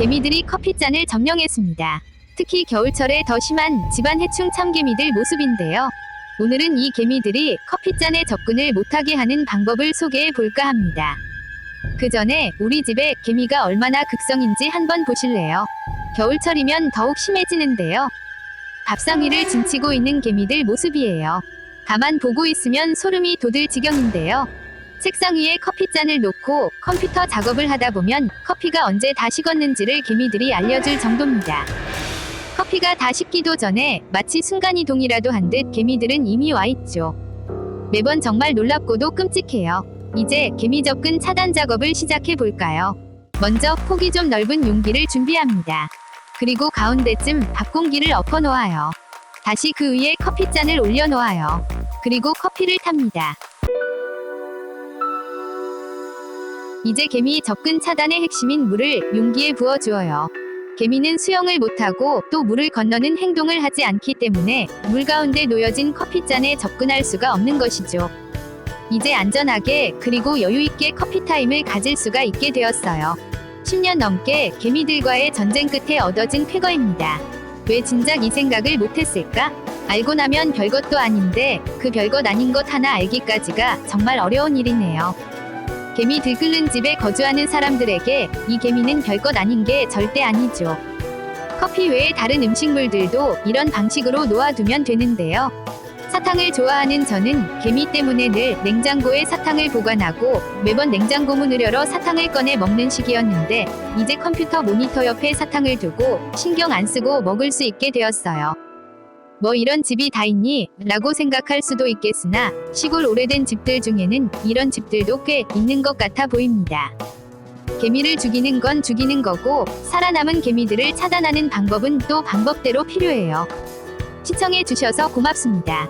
개미들이 커피잔을 점령했습니다. 특히 겨울철에 더 심한 집안 해충 참개미들 모습인데요. 오늘은 이 개미들이 커피잔에 접근을 못하게 하는 방법을 소개해 볼까 합니다. 그 전에 우리 집에 개미가 얼마나 극성인지 한번 보실래요? 겨울철이면 더욱 심해지는데요. 밥상 위를 진치고 있는 개미들 모습이에요. 가만 보고 있으면 소름이 돋을 지경인데요. 책상 위에 커피잔을 놓고 컴퓨터 작업을 하다 보면 커피가 언제 다 식었는지를 개미들이 알려줄 정도입니다. 커피가 다 식기도 전에 마치 순간이동이라도 한 듯 개미들은 이미 와 있죠. 매번 정말 놀랍고도 끔찍해요. 이제 개미 접근 차단 작업을 시작해 볼까요? 먼저 폭이 좀 넓은 용기를 준비합니다. 그리고 가운데쯤 밥 공기를 엎어 놓아요. 다시 그 위에 커피잔을 올려 놓아요. 그리고 커피를 탑니다. 이제 개미 접근 차단의 핵심인 물을 용기에 부어 주어요. 개미는 수영을 못하고 또 물을 건너는 행동을 하지 않기 때문에 물 가운데 놓여진 커피잔에 접근할 수가 없는 것이죠. 이제 안전하게 그리고 여유있게 커피 타임을 가질 수가 있게 되었어요. 10년 넘게 개미들과의 전쟁 끝에 얻어진 쾌거입니다. 왜 진작 이 생각을 못했을까? 알고 나면 별것도 아닌데 그 별것 아닌 것 하나 알기까지가 정말 어려운 일이네요. 개미 들끓는 집에 거주하는 사람들에게 이 개미는 별것 아닌 게 절대 아니죠. 커피 외에 다른 음식물들도 이런 방식으로 놓아두면 되는데요. 사탕을 좋아하는 저는 개미 때문에 늘 냉장고에 사탕을 보관하고 매번 냉장고 문을 열어 사탕을 꺼내 먹는 식이었는데 이제 컴퓨터 모니터 옆에 사탕을 두고 신경 안 쓰고 먹을 수 있게 되었어요. 뭐 이런 집이 다 있니? 라고 생각할 수도 있겠으나 시골 오래된 집들 중에는 이런 집들도 꽤 있는 것 같아 보입니다. 개미를 죽이는 건 죽이는 거고 살아남은 개미들을 차단하는 방법은 또 방법대로 필요해요. 시청해 주셔서 고맙습니다.